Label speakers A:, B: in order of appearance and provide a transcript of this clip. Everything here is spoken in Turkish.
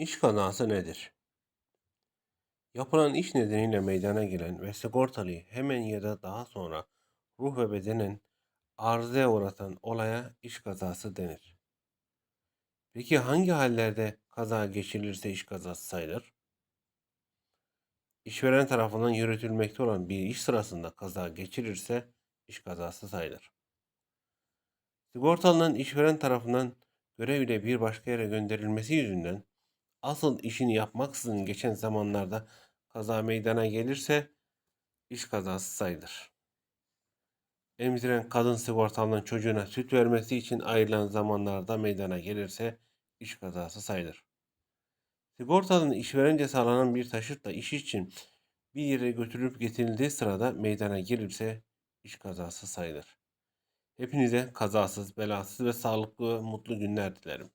A: İş kazası nedir? Yapılan iş nedeniyle meydana gelen ve sigortalıyı hemen ya da daha sonra ruh ve bedenen arızaya uğratan olaya iş kazası denir. Peki hangi hallerde kaza geçirilirse iş kazası sayılır? İşveren tarafından yürütülmekte olan bir iş sırasında kaza geçirirse iş kazası sayılır. Sigortalının işveren tarafından görev ile bir başka yere gönderilmesi yüzünden asıl işini yapmaksızın geçen zamanlarda kaza meydana gelirse iş kazası sayılır. Emziren kadın sigortalının çocuğuna süt vermesi için ayrılan zamanlarda meydana gelirse iş kazası sayılır. Sigortalının işverence sağlanan bir taşıtla iş için bir yere götürülüp getirildiği sırada meydana gelirse iş kazası sayılır. Hepinize kazasız, belasız ve sağlıklı mutlu günler dilerim.